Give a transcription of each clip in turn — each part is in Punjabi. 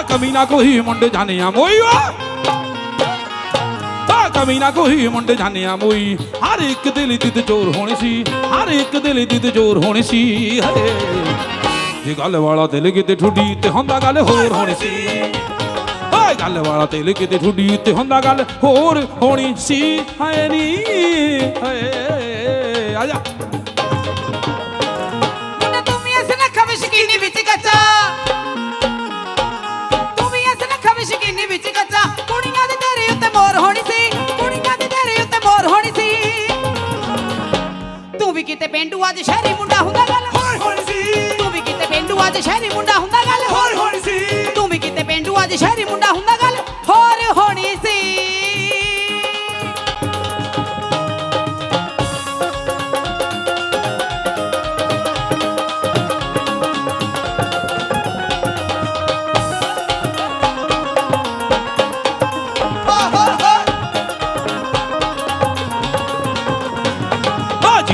ਆ ਕਮੀ ਕੋਈ ਮੁੰਡੇ ਜਾਣਿਆ ਮੋਈ ਵਾ ਆ ਕਮੀ ਕੋਈ ਮੁੰਡੇ ਜਾਣਿਆ ਮੋਈ ਹਰ ਇੱਕ ਦਿਲ ਦੀ ਤੇ ਜ਼ੋਰ ਹੋਣੀ ਸੀ ਹਰ ਇੱਕ ਦਿਲ ਦੀ ਤੇ ਜ਼ੋਰ ਹੋਣੀ ਸੀ ਹਏ ਜੇ ਗੱਲ ਵਾਲਾ ਦਿਲ ਕਿਤੇ ਠੁੱਡੀ ਤੇ ਹੁੰਦਾ ਗੱਲ ਹੋਰ ਹੋਣੀ ਸੀ ਓਏ ਗੱਲ ਵਾਲਾ ਦਿਲ ਕਿਤੇ ਠੁੱਡੀ ਤੇ ਹੁੰਦਾ ਗੱਲ ਹੋਰ ਹੋਣੀ ਸੀ ਹਾਏ ਨੀ ਪਿੰਡੂ ਅੱਜ ਸ਼ਹਿਰੀ ਮੁੰਡਾ ਹੁੰਦਾ ਗੱਲ। ਹੋਣੀ ਸੀ। ਤੂੰ ਵੀ ਕਿਤੇ ਪਿੰਡੂ ਅੱਜ ਸ਼ਹਿਰੀ ਮੁੰਡਾ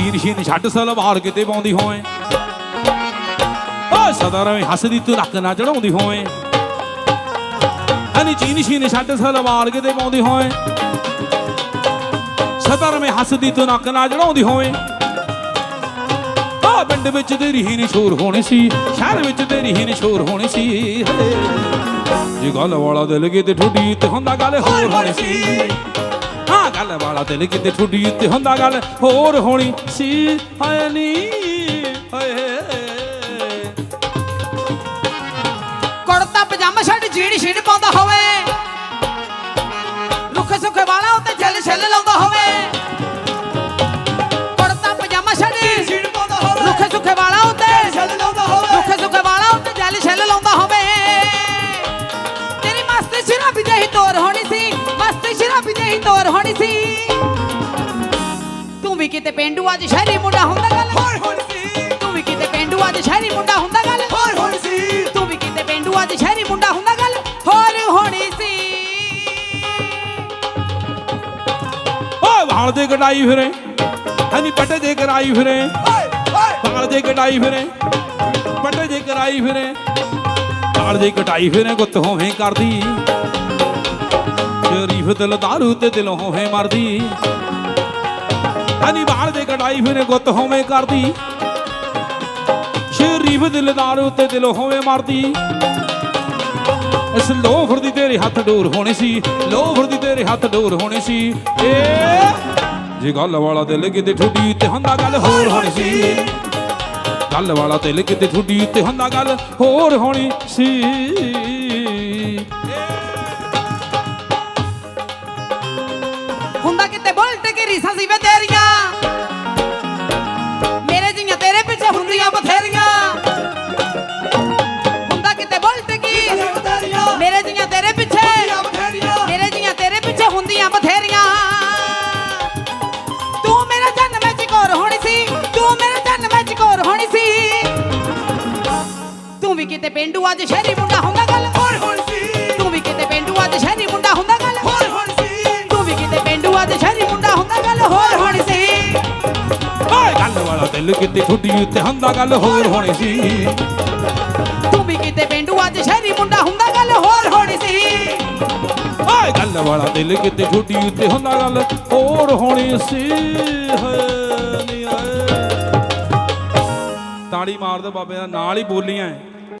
ਜੀਨ ਸ਼ੀਨ ਛੱਡ ਸਲਵਾਰ ਕਿਤੇ ਪਾਉਂਦੀ ਹੋਏ। ਓ ਸਦਾ ਰਵੇਂ ਹੱਸਦੀ ਤੂੰ ਨੱਕ ਨਾ ਚੜਾਉਂਦੀ ਹੋਏ। ਹਨੀ ਜੀਨ ਸ਼ੀਨ ਛੱਡ ਸਲਵਾਰ ਕਿਤੇ ਪਾਉਂਦੀ ਹੋਏ। ਸਦਾ ਰਵੇਂ ਹੱਸਦੀ ਤੂੰ ਨੱਕ ਨਾ ਚੜਾਉਂਦੀ ਹੋਏ। ਆ ਪਿੰਡ ਵਿੱਚ ਤੇਰੀ ਹੀ ਨੀ ਸ਼ੋਰ ਹੋਣੀ ਸੀ ਸ਼ਹਿਰ ਵਿੱਚ ਤੇਰੀ ਹੀ ਨੀ ਸ਼ੋਰ ਹੋਣੀ ਸੀ। ਜੇ ਗੱਲ ਵਾਲਾ ਦਿਲ ਕਿਤੇ ਠੁੱਡੀ ਤੇ ਹੁੰਦਾ ਗੱਲ ਹੋਰ ਹੋਣੀ ਸੀ। ਗੱਲ ਵਾਲਾ ਦਿਲ ਕਿਤੇ ਠੁੱਡੀ ਤੇ ਹੁੰਦਾ ਗੱਲ, ਹੋਰ ਹੋਣੀ ਸੀ, ਹਾਏ ਨੀ, ਹਾਏ ਕੁੜਤਾ ਪਜਾਮਾ ਛੱਡ ਜੀੜ ਛਿੜ ਪਾਉਂਦਾ ਹੋਵੇ। ਰੁੱਖ ਸੁੱਖ ਵਾਲਾ ਤੋਰ ਹੋਣੀ ਸੀ। ਤੂੰ ਵੀ ਕਿਤੇ ਪਿੰਡੂ ਅੱਜ ਸ਼ਹਿਰੀ ਮੁੰਡਾ ਹੁੰਦਾ ਗੱਲ। ਹੋਰ ਹੋਣੀ ਸੀ। ਤੂੰ ਵੀ ਕਿਤੇ ਪਿੰਡੂ ਅੱਜ ਸ਼ਹਿਰੀ ਮੁੰਡਾ ਹੁੰਦਾ ਗੱਲ। ਹੋਰ ਹੋਣੀ ਸੀ। ਤੂੰ ਵੀ ਕਿਤੇ ਪਿੰਡੂ ਅੱਜ ਸ਼ਹਿਰੀ ਮੁੰਡਾ ਹੁੰਦਾ ਗੱਲ। ਹੋਰ ਹੋਣੀ ਸੀ। ਓ ਵਾਲ ਦੇ ਕਟਾਈ ਫਿਰੇ। ਹਨੀ ਪੱਟੇ ਦੇ ਕਰਾਈ ਫਿਰੇ। ਵਾਲ ਦੇ ਕਟਾਈ ਫਿਰੇ। ਪੱਟੇ ਦੇ ਕਰਾਈ ਫਿਰੇ। ਵਾਲ ਦੇ ਕਟਾਈ ਫਿਰੇ ਗੁੱਤ ਹੋਵੇਂ ਕਰਦੀ। ਸ਼ਰੀਫ ਦਿਲ ਦਾਰੂ ਤੇ ਦਿਲੋਂ ਹੋਵੇਂ ਮਰਦੀ। ਹਨੀ ਵਾਲ ਦੇ ਕਟਾਈ ਫਿਰੇ ਗੁੱਤ ਹੋਵੇਂ ਕਰਦੀ। ਸ਼ਰੀਫ ਦਿਲ ਦਾਰੂ ਤੇ ਦਿਲੋਂ ਹੋਵੇਂ ਮਰਦੀ। ਇਸ ਲੋਫਰ ਦੀ ਤੇਰੇ ਹੱਥ ਡੋਰ ਹੋਣੀ ਸੀ ਲੋਫਰ ਦੀ ਤੇਰੇ ਹੱਥ ਡੋਰ ਹੋਣੀ ਸੀ। ਏ, ਜੇ ਗੱਲ ਵਾਲਾ ਦਿਲ ਕਿਤੇ ਠੁੱਡੀ ਤੇ ਹੁੰਦਾ ਗੱਲ ਹੋਰ ਹੋਣੀ ਸੀ। ਗੱਲ ਵਾਲਾ ਦਿਲ ਕਿਤੇ ਠੁੱਡੀ ਤੇ ਹੁੰਦਾ ਗੱਲ ਹੋਰ ਹੋਣੀ ਸੀ। ਕਿਤੇ ਬੁਲਟ ਕੀ ਰੀਸਾਂ ਸੀ ਵੇ ਤੇਰੀਆਂ। ਮੇਰੇ ਜੀਆਂ ਤੇਰੇ ਪਿੱਛੇ ਹੁੰਦੀਆਂ ਬਥੇਰੀਆਂ। ਹੁੰਦਾ ਕਿਤੇ ਬੁਲਟ ਕੀ? ਮੇਰੇ ਜੀਆਂ ਤੇਰੇ ਪਿੱਛੇ। ਮੇਰੇ ਜੀਆਂ ਤੇਰੇ ਪਿੱਛੇ ਹੁੰਦੀਆਂ ਬਥੇਰੀਆਂ। ਤੂੰ ਮੇਰਾ ਜਨਮ ਵਿੱਚ ਕੋਰ ਹੋਣੀ ਸੀ। ਤੂੰ ਮੇਰਾ ਜਨਮ ਵਿੱਚ ਕੋਰ ਹੋਣੀ ਸੀ। ਤੂੰ ਵੀ ਕਿਤੇ ਪਿੰਡੂ ਅੱਜ ਸ਼ਹਿਰੀ ਮੁੰਡਾ ਹੁੰਦਾ ਗੱਲ। ਹੋਰ ਹੋਣੀ ਸੀ। ਤੂੰ ਵੀ ਕਿਤੇ ਪਿੰਡੂ ਅੱਜ ਸ਼ਹਿਰੀ ਮੁੰਡਾ ਹੁੰਦਾ ਹੁੰਦਾ ਗੱਲ ਹੋਰ ਹੋਣੀ ਸੀ। ਓਏ ਗੱਲ ਵਾਲਾ ਦਿਲ ਕਿਤੇ ਠੁੱਡੀ ਤੇ ਹੁੰਦਾ ਗੱਲ ਹੋਰ ਹੋਣੀ ਸੀ। ਤੂੰ ਵੀ ਕਿਤੇ ਪਿੰਡੂ ਅੱਜ ਸ਼ਹਿਰੀ ਮੁੰਡਾ ਹੁੰਦਾ ਗੱਲ ਹੋਰ ਹੋਣੀ ਸੀ। ਓਏ ਗੱਲ ਵਾਲਾ ਦਿਲ ਕਿਤੇ ਠੁੱਡੀ ਤੇ ਹੁੰਦਾ ਗੱਲ ਹੋਰ ਹੋਣੀ ਸੀ। ਤਾੜੀ ਮਾਰ ਦੋ ਬਾਬੇ ਦਾ ਨਾਲ ਹੀ ਬੋਲੀਆਂ ਐ।